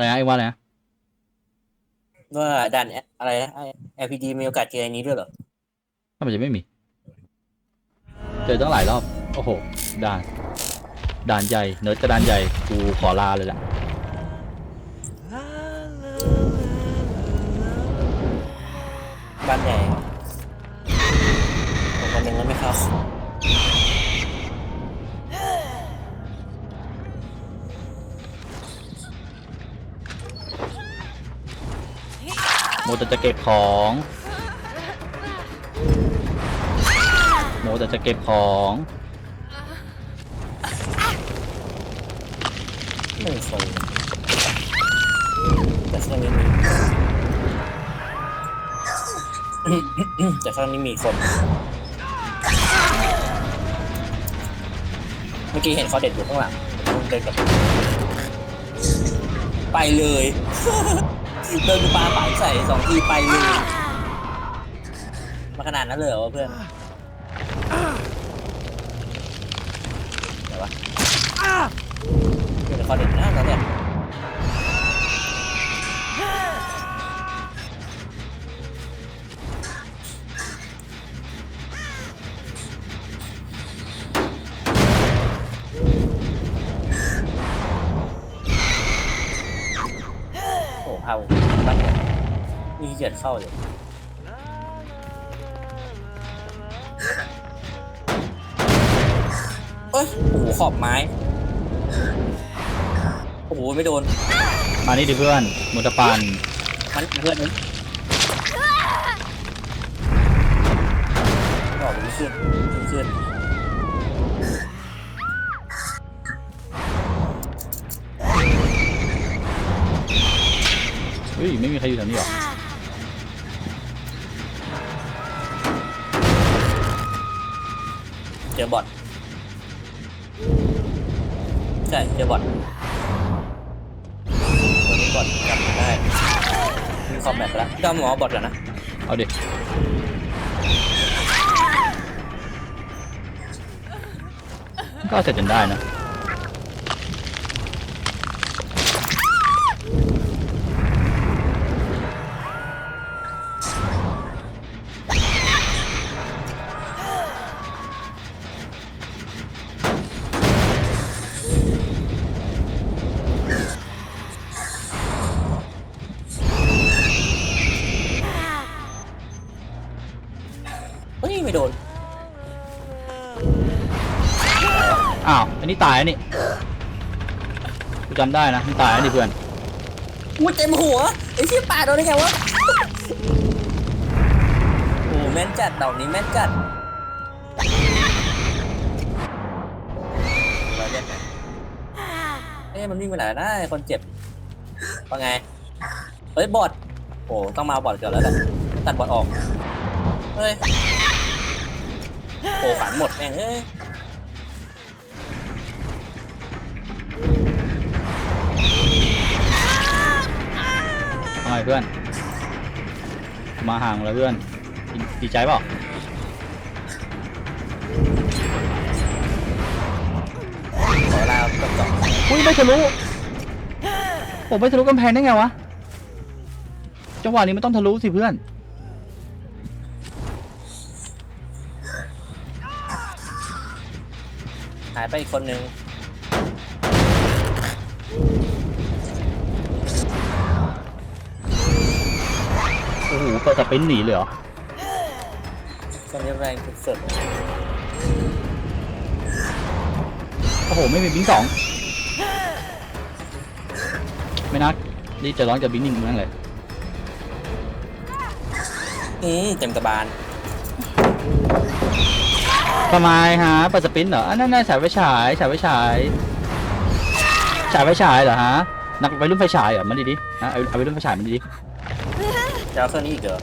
อะไรนะไอ้ว่าอะไรนะว่าด่านอะไรนะ LPD มีโอกาสเจออันนี้ด้วยเหรอถ้ามันจะไม่มี เจอตั้งหลายรอบ โอ้โห ด่าน ด่านใหญ่ เนิร์ดกระดานใหญ่ กูขอลาเลยล่ะ บ้านใหญ่ผมคนหนึ่งแล้วไม่เข้า มแต่จะเก็บของโมแต่จะเก็บของหนึ่งคนแต่เครื่องนี้มีแต่เครื่องนี้มีคน เมื่อกี้เห็นเขาเด็ดอยู่ข้างหลังเดินกลับไปเลย เดินปลาปายใส่สองทีไปเลยมาขนาดนั้นเลยเหรอวะเพื่อนเดี๋ยววะเดี๋ยวเขาเด็ดนะตอนเนี้ย โอ้โหเผาบ้านเนี่ยมีเกียดเข้าเลยเอ้ยโอ้โหขอบไม้ โอ้โห ไม่โดน มานี่ดิเพื่อนโมตะปันมันเพื่อนมันออกไปขึ้นขึ้น ยไม่มีใครอยู่แถวนี้หรอเจอบอทใช่เจอบอทตัวนี้บอทจำได้มีคอมแบทไปแล้วก็หมอบอทก่อนนะเอาดิก็เสร็จจนได้นะ ไม่โดน อ้าว อันนี้ตายอันนี้กูจำได้นะมันตายอันนี้เพื่อนอุ้ยเต็มหัวไอ้ที่ป่าโดนได้ไงวะ โอ้แม่นจัดดอกนี้แม่นจัดเราเรียกไงเอ้ยมันวิ่งไปไหนนะไอ้คนเจ็บว่าไง เฮ้ยบอทโอ้ต้องมาบอทก่อนแล้วแหละตัดบอทออก เฮ้ย โอ้ฝันหมดแม่งเอ้ยทำไมเพื่อน มาห่างแล้วเพื่อนดีดีใจเปล่าขอเวลาตบต่ออุ้ยไม่ทะลุผมไม่ทะลุกำแพงได้ไงวะจังหวะนี้มันต้องทะลุสิเพื่อน ไปอีกคนนึงโอ้โหเปิดสปรินต์หนีเลยเหรอคนนี้แรงสุดโอ้โหไม่มีบิงสองไม่นักนี่จะร้อนกับบิงหนึ่งนั่นเลยๆอืมเต็มกระบาล ทำไมฮะเปิดสปรินต์เหรออันนั้นน่ะฉายไฟฉายฉายไฟฉายฉายไฟฉายเหรอฮะนักไปรุ่นไฟฉายเหรอมันดีดิฮะเอาเอาไปรุ่นไฟฉายมันดีดิจะเอาเครื่องนี้อีกเหรอ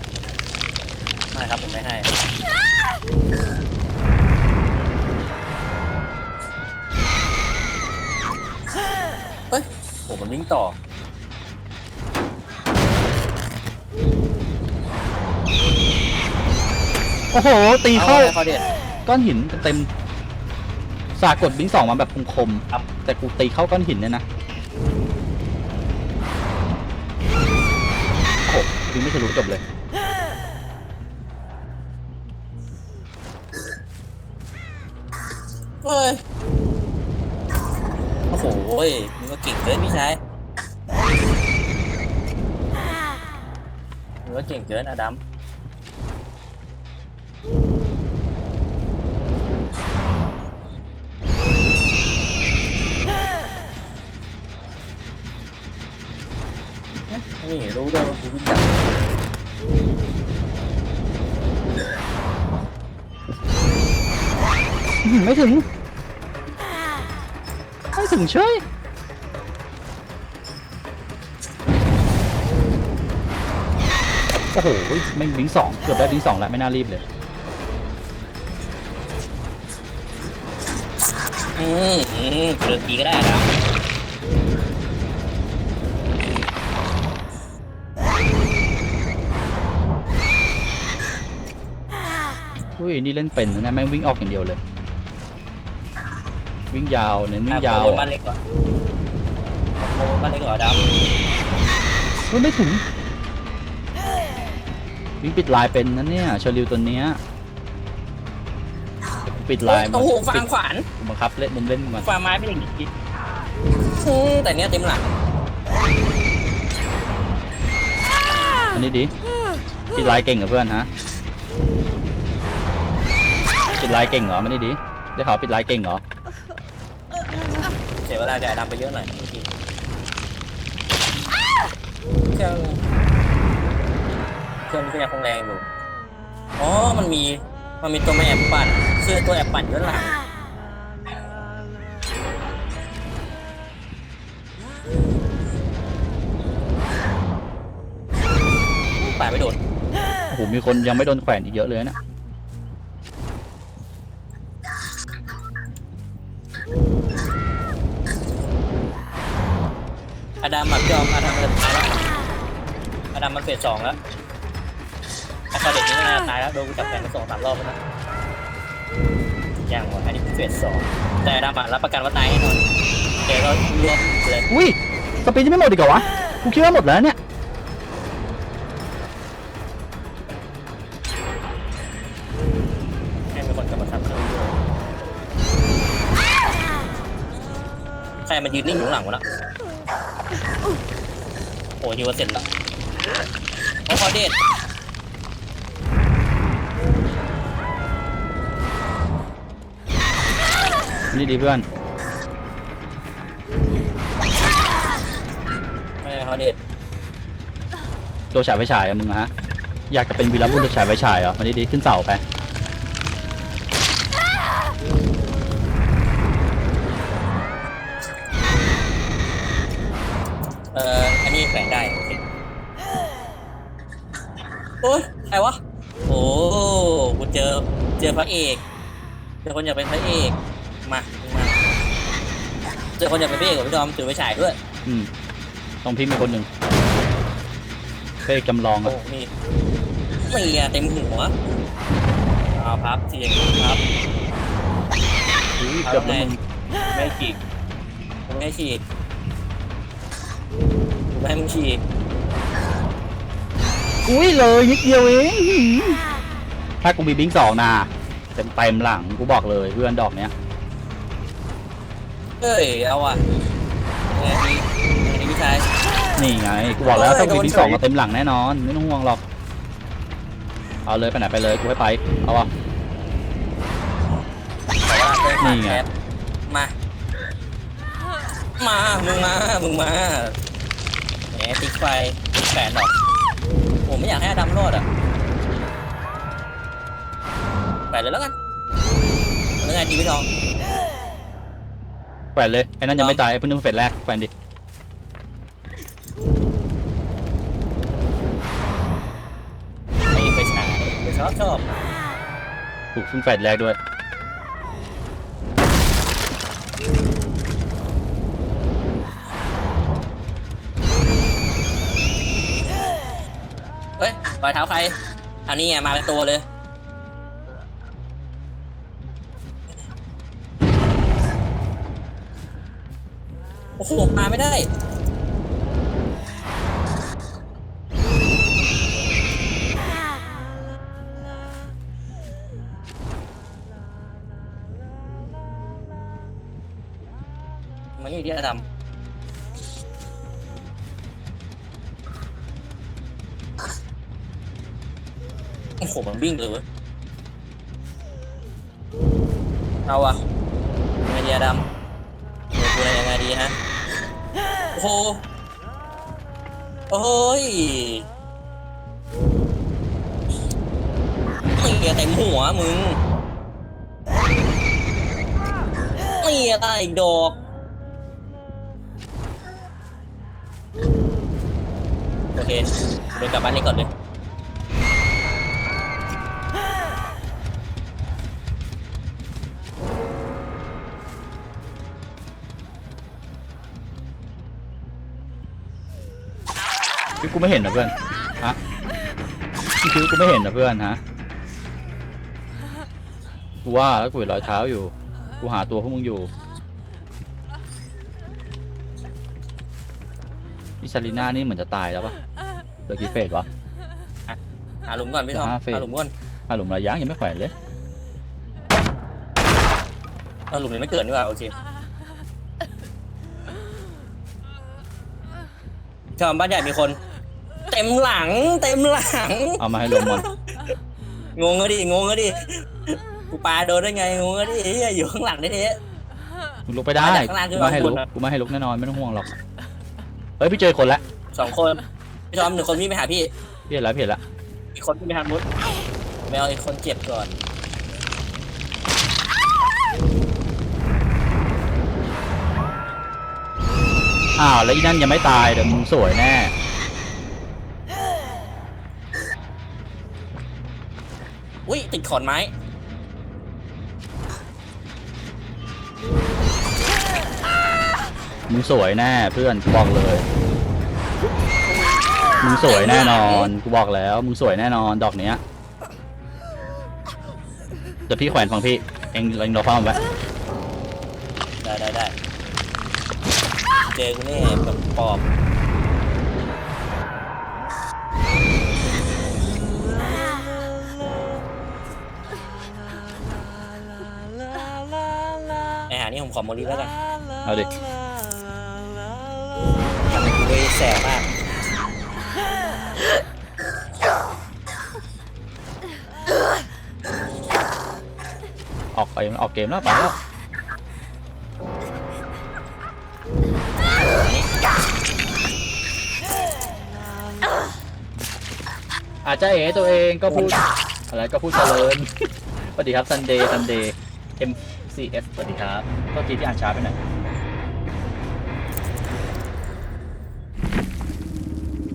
ไม่ครับผมไม่ให้เฮ้ยโหมันวิ่งต่อโอ้โหตีเข้าอเขาเด็ด ก้อนหินเต็มๆสากดบิงสองมาแบบคมๆครับ แต่กูตีเข้าก้อนหินเนี่ยนะวิ่งไม่ทะลุจบเลย เฮ้ย โอ้โหยมึงก็เก่งเกินพี่ชายมึงก็เก่งเกินอดัม นี่รู้ด้วยว่ากูรู้จักอื้อหือไม่ถึง ไม่ถึงเฉยโอ้โหไม่งลิงก์สองเกือบได้ลิงก์สองแล้วไม่น่ารีบเลย อืมอืมเลือกทีก็ได้อดั อุ้ยนี่เล่นเป็นนะเนี่ยแม่งวิ่งออกอย่างเดียวเลย วิ่งยาวเน้นวิ่งยาวโมบ้านเล็กก่อนโมบ้านเล็กก่อนอดัมเฮ้ยไม่ถึง วิ่งปิดลายเป็นนะเนี่ยเชอริวตัวเนี้ยปิดลายโอ้โหปิฟาดงขวานบังคับเล่นมุมเล่นมันฟางไม้ไม่ได้หยิบอืมแต่เนี้ยเต็มหลังอันนี้ดิปิดลายเก่งกับเพื่อนฮะ ปิดไลายเก่งเหรอไม่ได้ดิได้ข่าวปิดไลายเก่งเหรอเสียเวลากับอดัมไปเยอะหน่อยเมื่อกี้เครื่องเครื่องมันก็ยังคงแรงอยู่อ๋อมันมีมันมีตัวแม่แอบปั่นคือตัวแอบปั่นย้อนหลังป่าไม่โดนโอ้โหมีคนยังไม่โดนแขวนอีกเยอะเลยนะ อดัมแบบยอมอดัมมันจะตายแล้วอดัมมันเฟสสองแล้วไอ้คอเด็กนี่น่าจะตายแล้วโดนกูจับแขนมาสองสามรอบแล้วนะยังวะอันนี้เฟสสองแต่อดัมอะรับประกันว่าตายแน่นอนเดี๋ยวเรารวมเลยอุ้ยสปีดยังไม่หมดอีกเหรอวะกูคิดว่าหมดแล้วเนี่ยให้มีคนกลับมาทำเครื่องด้วยใครมายืนนิ่งอยู่ข้างหลังวะน่ะโอ้ยฮิวเสร็จละโอ้คอเดทนี่ดีเพื่อนไม่ใช่คอเดทตัวฉายไฟฉายอะมึงอะฮะ อยากจะเป็นวีรบุรุษฉายไฟฉายเหรอมาดีดีขึ้นเสาไป พระเอกเจอคนอยากเป็นพระเอกมามาเจอคนอยากเป็นพระเอกกับพี่ดอมถือไปฉายด้วยอืมต้องพิมพ์มีคนหนึ่งเพ่จำลองโอ้อะนี่ไม่อะเต็มหัวเอาพับเสียงพับ อุ้ยเกือบแล้วมึงไม่ให้ฉีกกูไม่ให้ฉีกกูไม่ให้มึงฉีกอุ้ยเลยนิดเดียวเองหืมถ้ากูมีบิงสองนะ เต็มเต็มๆหลังกูบอกเลยเพื่อนดอกเนี้ยเอ้ยเอาอะยังไงดียังไงดีพี่ชาย นี่ไงกูบอกแล้วเอ้ยถ้ากูมีโดนบิงสองเฉยก็เต็มหลังแน่นอนไม่ต้องห่วงหรอกเอาเลยไปไหนไปเลยกูให้ไปเอาวะ แต่ว่าเต้ยขาดนี่ไง แคสมา มา มึงมา มึงมาแหมติ๊กไฟติ๊กแฟนหรอกผมไม่อยากให้อดัมรอดอะไป เลยแล้วกันแล้วไงดีพี่ทอง แขวนเลยไอ้นั่นยังไม่ตายไอ้เพิ่งนึกเฟสแรกแขวนดิไอ้ไปฉายไปชอบชอบถูกเพิ่งแฟสแรกด้วยเฮ้ยรอยเท้าใครอันนี้ไงมาเป็นตัวเลย โอ้โหมาไม่ได้มานี่ดิอาดัมโอ้โหมันวิ่งเลยเว้ยเอาอะไอเดียดำเดี๋ยวกูอะไรยังไงดีฮะ โอ้โหโอ้ยเม่เต็มหัวมึงเม่ตายอีกดอกโอเคเดินกลับบ้านนี้ก่อนเลย คือกูไม่เห็นนะเพื่อนฮะคือกูไม่เห็นนะเพื่อนฮะกูว่าแล้วกูเห็นรอยเท้าอยู่ กูหาตัวพวกมึงอยู่นี่ซารีน่านี่เหมือนจะตายแล้วปะเหลือกี่เฟสวะ หาหลุมก่อนพี่ทอมจะห้าเฟสหาหลุมก่อนหาหลุมระยะยังไม่แขวนเลย เอาหลุมนี้ไม่เกิดดีกว่าโอเคชอมบ้านใหญ่มีคน เต็มหลัง เต็มหลัง เอามาให้ลงมันงงอะดิ งงอะดิ กูปาโดนได้ไง งงอะดิเหี้ยอยู่ข้างหลังได้เทมึงลุกไปได้มาจากข้างล่างกูขึ้นไม่มาให้ลุกข้างบนอะกูไม่ให้ลุกแน่นอนไม่ต้องห่วงหรอกเฮ้ยพี่เจอคนละสองคนพี่ทอมหนึ่งคนวิ่งไปหาพี่ พี่เห็นแล้วพี่เห็นแล้วอีกคนวิ่งไปทางนู้นไม่เอาอีกคนเจ็บก่อน อ้าวแล้วอีนั่นยังไม่ตายเดี๋ยวมึงสวยแน่ อุ้ยติดขอนไม้มึงสวยแน่เพื่อนกูบอกเลย มึงสวยแน่นอนกูบอกแล้ว มึงสวยแน่นอนดอกเนี้ยเดี๋ยวพี่แขวนฟังพี่เองเองรอฟังไว้ได้ได้ได้เจอกูแน่แบบปอบ นี่ผมขอโมลีแล้วกันเอาดิทำให้กูได้แสบมากออกไปออกเกมแล้วไปแล้วอาจจะเอ๋ตัวเองก็พูดอะไรก็พูดเจริญสวัสดีครับซันเดย์ซันเดย์ CS สวัสดีครับโทษทีที่อ่านช้าไปหน่อย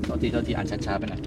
โทษทีโทษทีอ่านช้าๆไปหน่อย